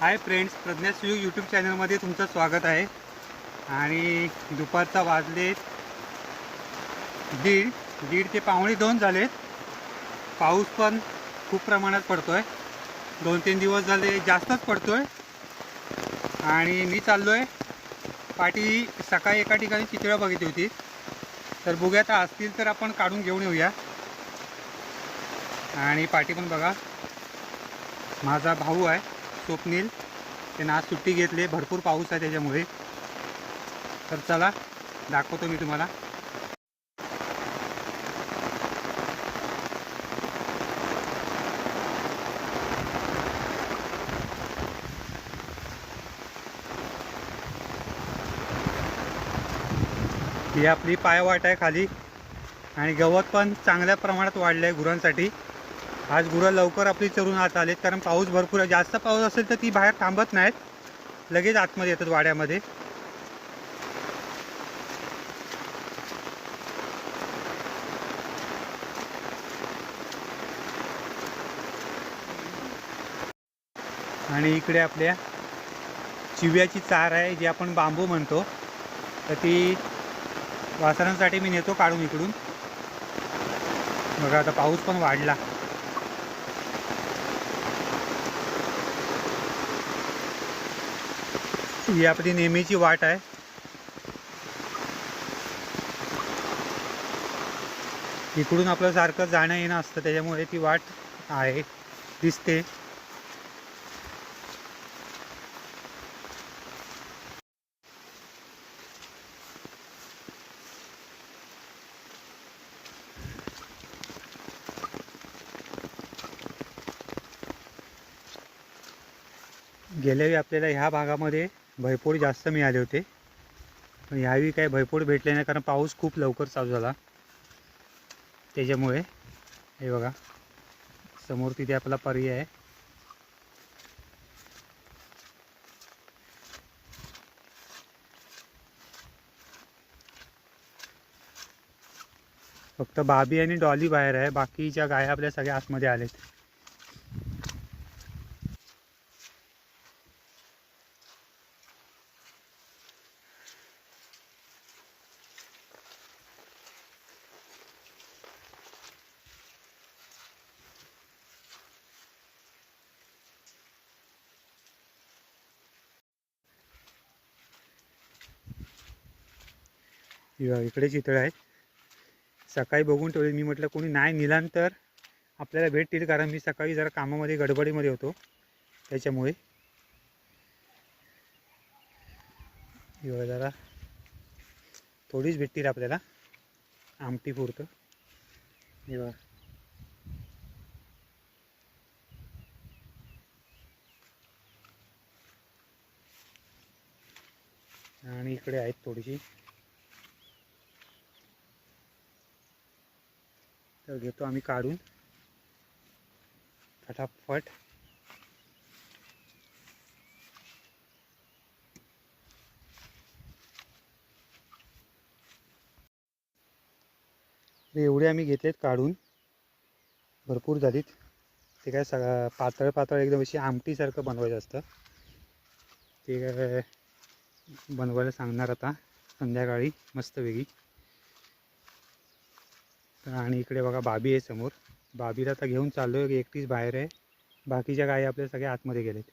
Hi friends Pragya Suyog YouTube चॅनलमध्ये तुमचं स्वागत आहे. आणि दुपारचा वाजले दीड. दीड ते पावणे दोन झालेत पाऊस पण खूप प्रमाणात पडतो आहे दोन तीन दिवस झाले जास्तच पडतो आहे आणि मी चाललो आहे पाठी सकाळी एका ठिकाणी चितळं बघितली होती. तर बघूयात असतील तर आपण काढून घेऊन येऊया. आणि पाठी पण बघा. माझा भाऊ आहे. स्वप्नील त्यानं आज सुट्टी घेतली भरपूर पाऊस आहे त्याच्यामुळे. तर चला दाखवतो मी तुम्हाला. ही आपली पायवाट आहे खाली. आणि गवत पण चांगल्या प्रमाणात वाढलं आहे गुरांसाठी. आज गुरं लवकर आपली चरून आत आलेत कारण पाऊस भरपूर आहे. जास्त पाऊस असेल तर ती बाहेर थांबत नाहीत. लगेच आतमध्ये येतात वाड्यामध्ये. आणि इकडे आपल्या चिव्याची चार आहे जी आपण बांबू म्हणतो. तर ती वासरांसाठी मी नेतो काढून इकडून. बघा आता पाऊस पण वाढला. ही आपली नेहमीची वाट आहे. इकडून आपलं सारखं जाणं येणं असतं त्याच्यामुळे ती वाट आहे दिसते. गेल्यावेळी आपल्याला ह्या भागामध्ये भरपूर जास्त मिळाले होते. पण ह्यावेळी काही भरपूर भेटले नाही कारण पाऊस खूप लवकर चालू झाला. त्याच्यामुळे हे बघा समोर तिथे आपला पर्याय आहे. फक्त बाबी आणि डॉली बाहेर आहे बाकीच्या गाया आपल्या सगळ्या आतमध्ये आलेत. इकडे चितळ आहेत सकाळी बघून ठेवले. मी म्हटलं कोणी नाही निलान तर आपल्याला भेटतील कारण मी सकाळी जरा कामामध्ये गडबडीमध्ये होतो. त्याच्यामुळे. जरा थोडीच भेटतील आपल्याला. आमटी पुरतं. बघा. आणि इकडे आहेत थोडीशी. तर घेतो आम्ही काढून. फटाफट. एवढे आम्ही घेतलेत काढून. भरपूर झालीत. ते काय सगळं पातळ पातळ एकदम अशी आमटीसारखं बनवायचं असतं. ते काय बनवायला सांगणार आता. संध्याकाळी मस्त वेगळी. आणि इकडे बघा बाबी आहे समोर. बाबीला आता घेऊन चाललो आहे एकटीच बाहेर आहे. बाकीच्या गायी आपल्या सगळ्या आतमध्ये गेलेत.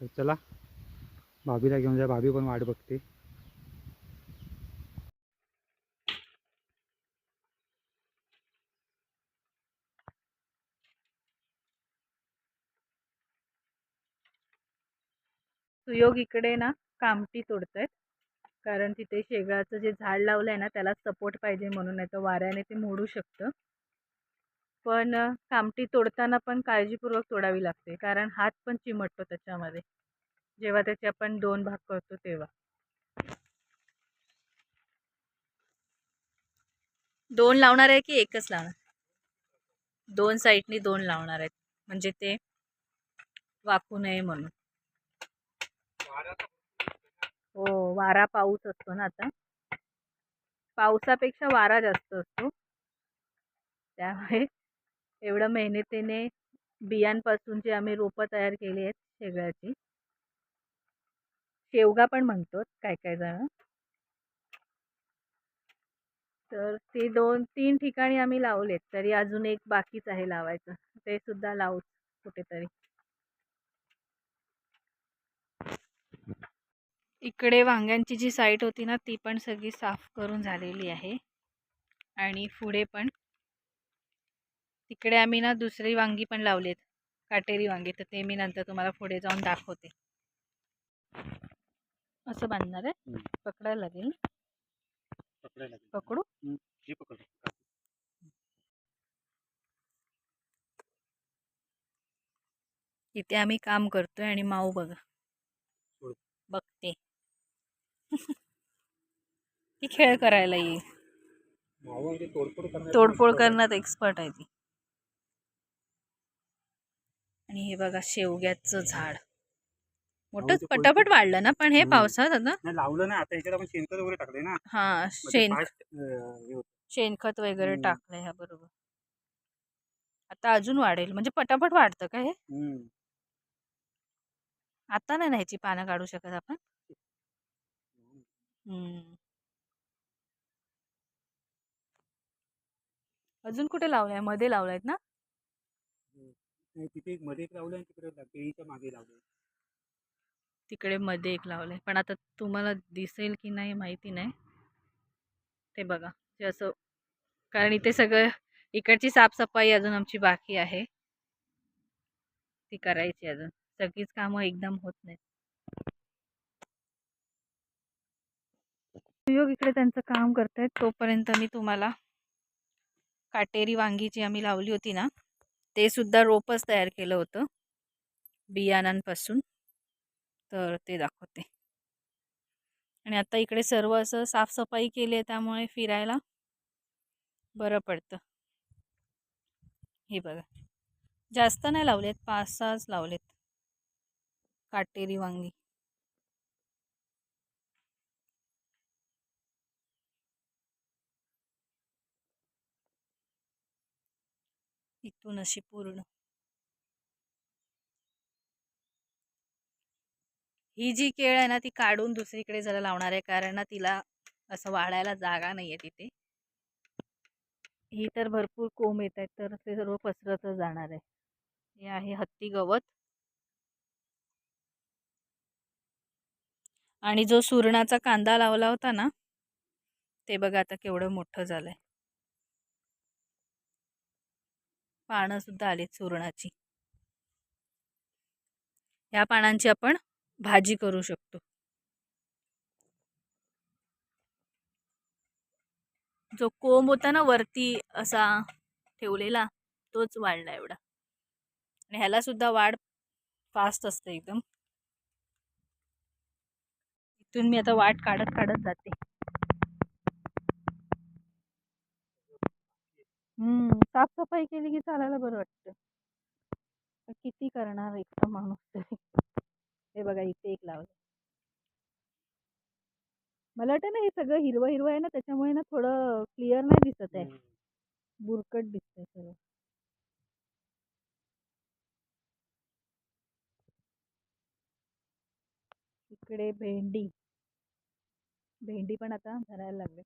तर चला भाभीला घेऊन जा भाभी पण वाट बघते. सुयोग इकडे ना कामटी तोडतायत. कारण तिथे शेगाचं जे झाड लावलं आहे ना त्याला सपोर्ट पाहिजे म्हणून नाही तर वाऱ्याने ते मोडू शकतं. पण कामटी तोडताना पण काळजीपूर्वक तोडावी लागते. कारण हात पण चिमटतो त्याच्यामध्ये. जेव्हा त्याचे आपण दोन भाग करतो तेव्हा. दोन लावणार आहे की एकच लावणार? दोन साईडनी दोन लावणार आहेत. म्हणजे ते वाकू नये म्हणून. हो वारा पाऊस असतो ना आता. पावसापेक्षा वारा जास्त असतो. त्यामुळे एवढं मेहनतीने बियांपासून जे आम्ही रोपं तयार केली आहेत शेगळ्याची शेवगा पण म्हणतो काय काय जण. तर ते दोन तीन ठिकाणी आम्ही लावलेत तरी अजून एक बाकीच आहे लावायचं. ते सुद्धा लावू कुठेतरी. इकडे वांग्यांची जी साईट होती ना ती पण सगळी साफ करून झालेली आहे. आणि पुढे पण तिकडे आम्ही ना दुसरी वांगी पण लावलीत काटेरी वांगी. तर ते मी नंतर तुम्हाला पुढे जाऊन दाखवते. असं बांधणार आहे. पकडायला लागेल. पकडू? पकड. इथे आम्ही काम करतोय आणि माऊ बघा. बघते. ती खेळ करायला येईल म्हणजे तोडफोड करण्यात एक्सपर्ट आहे ती आणि हे बघा शेवग्याचं झाड मोठंच पटापट वाढलं ना पण हे. पावसात आता लावलं ना आता आपण शेणखत वगैरे टाकले ना हा ते शेण. शेणखत वगैरे. टाकलंय ह्या बरोबर आता अजून वाढेल म्हणजे पटापट वाढतं का हे. आता नाही ह्याची पानं काढू शकत आपण हम्म. अजून कुठे लावलाय? मध्ये लावलायत ना? नाही, तिथे एक मध्ये एक लावलं आणि तिकडे केळीच्या मागे लावलं तिकडे मध्ये एक लावलंय. पण आता तुम्हाला दिसेल की नाही माहिती नाही. ते बघा. ते असं कारण इथे सगळं इकडची साफसफाई अजून आमची बाकी आहे. ती करायची अजून. सगळीच कामं एकदम होत नाहीत. सुयोग इकडे त्यांचं काम करत आहेत तोपर्यंत मी तुम्हाला काटेरी वांगी जी आम्ही लावली होती ना ते सुद्धा रोपच तयार केलं होतं बियाणांपासून तर ते दाखवते. आणि आता इकडे सर्व असं साफसफाई केली आहे त्यामुळे फिरायला बरं पडतं. हे बघा. जास्त नाही लावलेत पाच सहाच लावलेत. काटेरी वांगी. इथून अशी पूर्ण. ही जी केळ आहे ना ती काढून दुसरीकडे जरा लावणार आहे कारण ना तिला असं वाढायला जागा नाही आहे तिथे. ही तर भरपूर कोंब येत आहेत तर ते सर्व पसरतच जाणार आहे. हे आहे हत्ती गवत. आणि जो सुरणाचा कांदा लावला होता ना ते बघा आता केवढं मोठं झालंय. पानं सुद्धा आलीत सुरणाची. ह्या पानांची आपण भाजी करू शकतो. जो कोंब होता ना वरती असा ठेवलेला तोच वाढला एवढा. आणि ह्याला सुद्धा वाढ फास्ट असते एकदम. इथून मी आता वाट काढत काढत जाते. हम्म. साफसफाई केली की चालायला बरं वाटतं. किती करणार एकटा माणूस तरी? हे बघा इथे एक लावलं. मला वाटतं ना हे सगळं हिरवं हिरवं आहे ना त्याच्यामुळे ना थोडं क्लिअर नाही दिसत आहे. बुरकट दिसतंय सगळं. इकडे भेंडी. भेंडी पण आता धरायला लागले.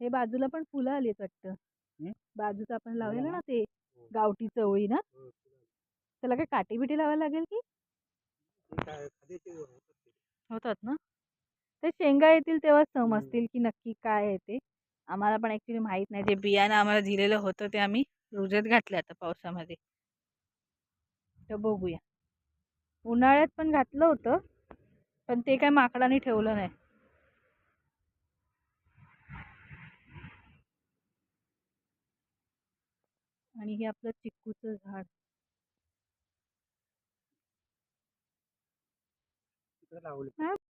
हे बाजूला पण फुलं आली आहेत वाटतं? बाजूचं आपण लावलेलं ना? ते गावठी चवळी ना? त्याला काय काठी बिटी लावायला लागेल की? होतात ना? ते शेंगा येतील तेव्हा समजतील की नक्की काय आहे ते? आम्हाला पण ॲक्च्युली माहीत नाही. जे बियाणं आम्हाला दिलेलं होतं ते आम्ही रुजत घातले आता पावसामध्ये. तर बघूया. उन्हाळ्यात पण घातलं होतं पण ते काय माकडाने ठेवलं नाही. आणि हे आपलं चिक्कूचं झाड.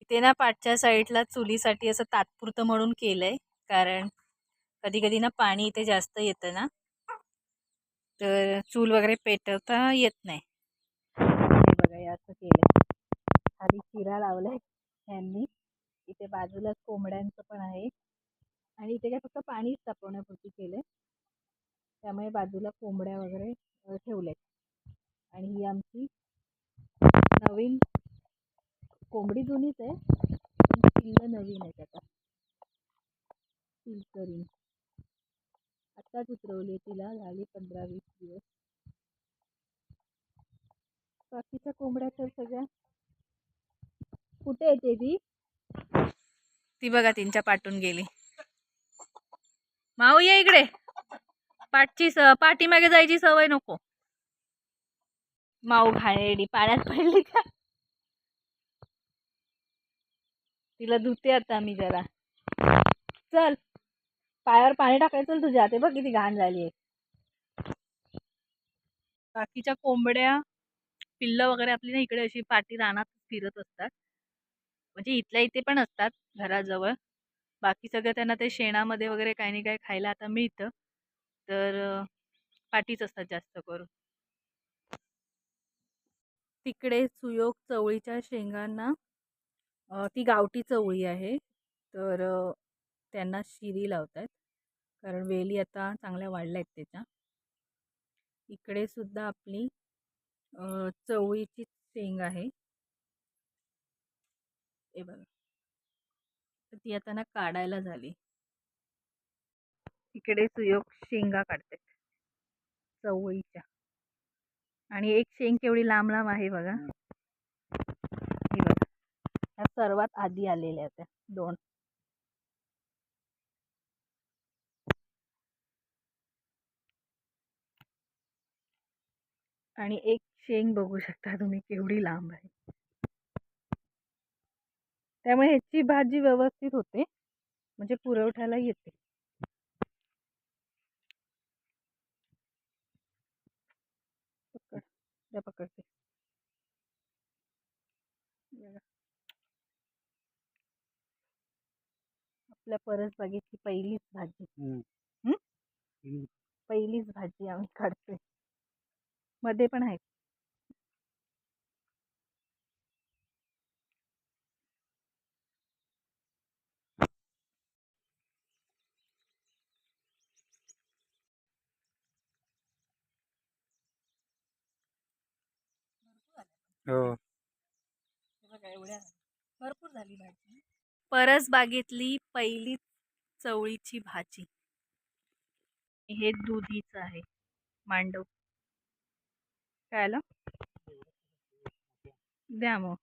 इथे ना पाठच्या साईडला चुलीसाठी असं तात्पुरतं म्हणून केलंय कारण कधी कधी ना पाणी इथे जास्त येतं ना. तर चूल वगैरे पेटवता येत नाही. हे बघा हे असं केलंय. खाली चिरा लावलाय ह्यांनी इथे बाजूलाच कोंबड्यांचं पण आहे. आणि इथे काय फक्त पाणीच तापवण्यापुरती केलंय. त्यामुळे बाजूला कोंबड्या वगैरे ठेवल्या आहेत आणि ही आमची नवीन कोंबडी जुनीच आहे पण पिल्लं नवीन आहेत आता पिलकरीन आत्ताच उतरवली तिला झाली पंधरा वीस दिवस. बाकीच्या कोंबड्या तर सगळ्या कुठे येते ती ती बघा तिच्या पाठून गेली. माऊ या इकडे. पाठची स पाठीमागे जायची सवय नको. माऊ घाणेरडी पाण्यात पडली का? तिला धुते आता मी जरा. चल पायावर पाणी टाकायचं चल तुझ्या ते बघ किती घाण झाली आहे. बाकीच्या कोंबड्या पिल्लं वगैरे आपली ना इकडे अशी पाठी रानात फिरत असतात. म्हणजे इथल्या इथे पण असतात घराजवळ. बाकी सगळं त्यांना ते शेणामध्ये वगैरे काही नाही काही खायला आता मिळतं. तर पाटीच पाठीच असतात जास्त करून. तिकडे सुयोग चवळीच्या शेंगांना ती गावठी चवळी आहे. तर त्यांना शिरी लावतात कारण वेली आता चांगल्या वाढल्या आहेत त्याच्या. इकडे सुद्धा आपली चवळीची शेंग आहे. हे बघा. तर ती आता ना काढायला झाली. इकडे सुयोग शेंगा काढतात चवळीच्या. आणि एक शेंग केवढी लांब लांब आहे बघा. ही बघा. ह्या सर्वात आधी आलेल्या आहेत त्या दोन. आणि एक शेंग बघू शकता तुम्ही केवढी लांब आहे. त्यामुळे ह्याची भाजी व्यवस्थित होते. म्हणजे पुरवठ्याला येते. द्या पकडते. आपल्या परसबागेची पहिलीच भाजी? पहिलीच भाजी आम्ही काढतोय. मध्ये पण आहेत. हो. भरपूर झाली भाजी. परस बागेतली पहिली चवळीची भाजी. हे दुधीचं आहे मांडव. काय आलं द्या मग.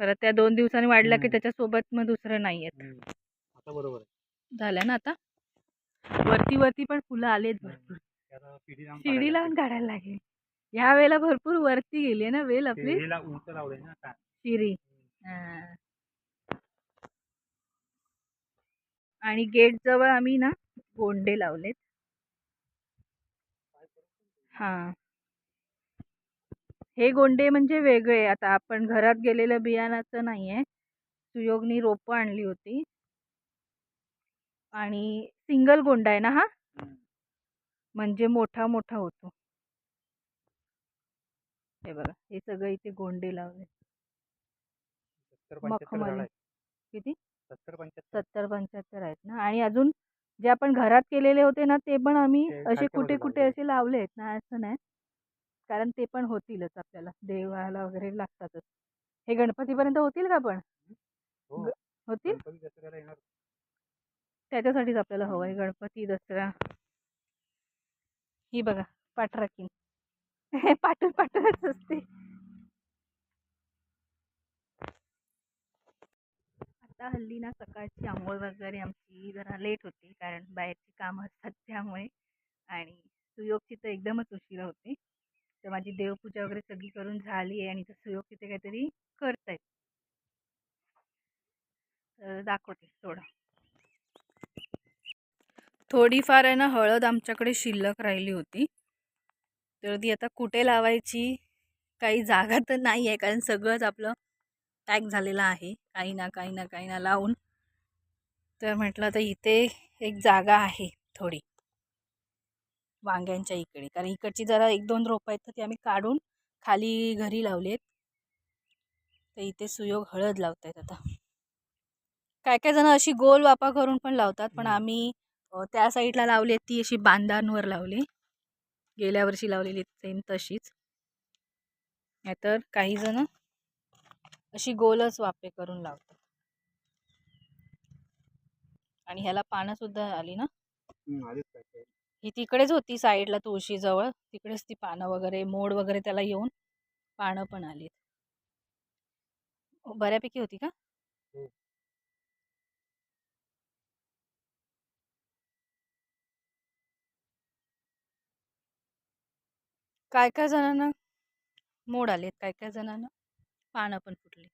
परत त्या दोन दिवसांनी वाढला की हम्म. त्याच्यासोबत मग दुसरं नाही येत. आता बरोबर आहे. झालं ना आता? वरती वरती पण फुलं आलेत भरपूर. त्याला पिढी लावून शिडी लावून काढायला लागेल. ह्या वेळेला भरपूर वरती गेली ना वेल. आपली? पिढीला उंच लावलंय ना आता. शिरी. हा. आणि गेट जवळ आम्ही ना गोंडे लावलेत. हा. हे गोंडे म्हणजे वेगळे. आता आपण घरात गेलेलं बियाणाचं नाही आहे सुयोगनी रोपं आणली होती. आणि सिंगल गोंडा आहे ना हा? म्हणजे मोठा मोठा होतो. हे बघा हे सगळं इथे गोंडे लावले. मखमली. किती? सत्तर पंच्याहत्तर आहेत ना? आणि अजून जे आपण घरात केलेले होते ना ते पण आम्ही असे कुठे कुठे. असे लावले आहेत ना? असं नाही. कारण ते पण होतीलच आपल्याला. देवाला वगैरे लागतातच. हे गणपतीपर्यंत होतील का पण? हो. होतील? त्याच्यासाठीच आपल्याला हवं आहे गणपती दसरा. ही बघा पाठराखीन. पाठून पाठूनच असते. आता हल्ली ना सकाळची आंघोळ वगैरे आमची जरा लेट होती कारण बाहेरची कामं असतात त्यामुळे आणि सुयोगची तर एकदमच उशिरा होते. तर माझी देवपूजा वगैरे सगळी करून झाली आहे आणि तर सुयोग तिथे काहीतरी करतायत. तर दाखवते थोडं थोडीफार आहे ना हळद आमच्याकडे शिल्लक राहिली होती. तर ती आता कुठे लावायची? काही जागा तर नाही आहे कारण सगळंच आपलं पॅक झालेलं आहे. काही ना काही ना काही ना लावून. तर म्हटलं तर इथे एक जागा आहे थोडी. वांग्यांच्या इकडे. कारण इकडची जरा एक दोन रोपं आहेत तर ती आम्ही काढून खाली घरी लावली आहेत तर इथे सुयोग हळद लावतायत आता. काय काय जण अशी गोल वापा करून पण लावतात पण. आम्ही त्या साईडला लावली ती अशी बांधांवर लावली. गेल्या वर्षी लावलेली सेम तशीच. नाहीतर काही जण अशी गोलच वापे करून लावतात. आणि ह्याला पानं सुद्धा आली ना? ही तिकडेच होती साईडला तुळशीजवळ. तिकडेच ती पानं वगैरे मोड वगैरे त्याला येऊन पानं पण आली बऱ्यापैकी होती का? काय काय जणांना मोड आलेत काय काय जणांना पानं पण फुटली.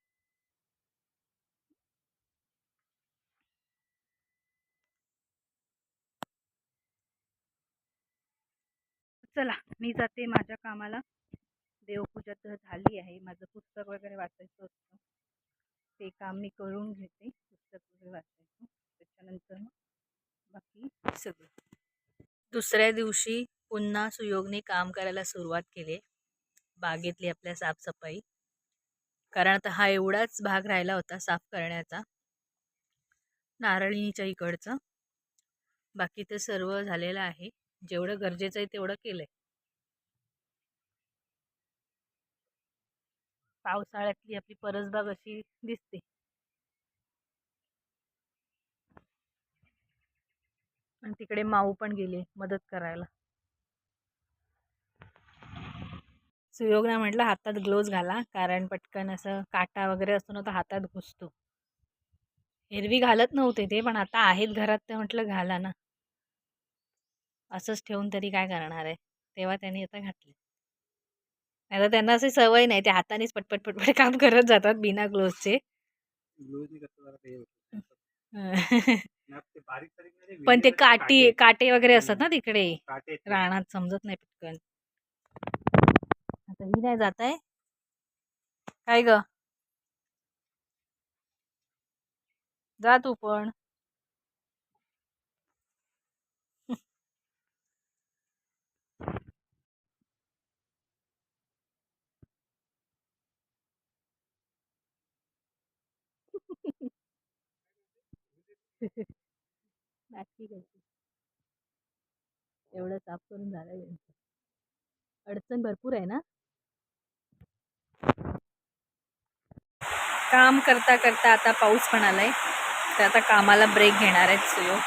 चला मी जाते माझ्या कामाला. देवपूजा तर झाली आहे. माझं पुस्तक वगैरे वाचायचं असतं. ते काम मी करून घेते पुस्तक वगैरे वाचायचं. त्याच्यानंतर मग बाकी सगळं. दुसऱ्या दिवशी पुन्हा सुयोगने काम करायला सुरुवात केली. बागेतली आपल्या साफसफाई. कारण आता हा एवढाच भाग राहिला होता साफ करण्याचा. नारळीच्या इकडचं. बाकी तर सर्व झालेलं आहे. जेवढं गरजेचं आहे तेवढं केलंय. पावसाळ्यातली आपली परसबाग अशी दिसते. आणि तिकडे माऊ पण गेले मदत करायला. सुयोगना म्हटलं हातात ग्लोव्ज घाला कारण पटकन असं काटा वगैरे असतो ना तर हातात घुसतो. एरवी घालत नव्हते ते पण आता आहेत घरात तर म्हटलं घाला ना. असंच ठेवून तरी काय करणार आहे? तेव्हा त्यांनी आता घातले. आता त्यांना अशी सवय नाही ते हातानेच पटपट पटपट काम करत जातात बिना ग्लोव्जचे पण ते काटी काटे. वगैरे असतात ना तिकडे. रानात समजत नाही पटकन. आता ही नाही जात आहे. काय ग? जा तू पण. एवढं साफ करून झालं अडचण भरपूर आहे ना? काम करता करता आता पाऊस पण आलाय. तर आता कामाला ब्रेक घेणार आहेत सुयोग.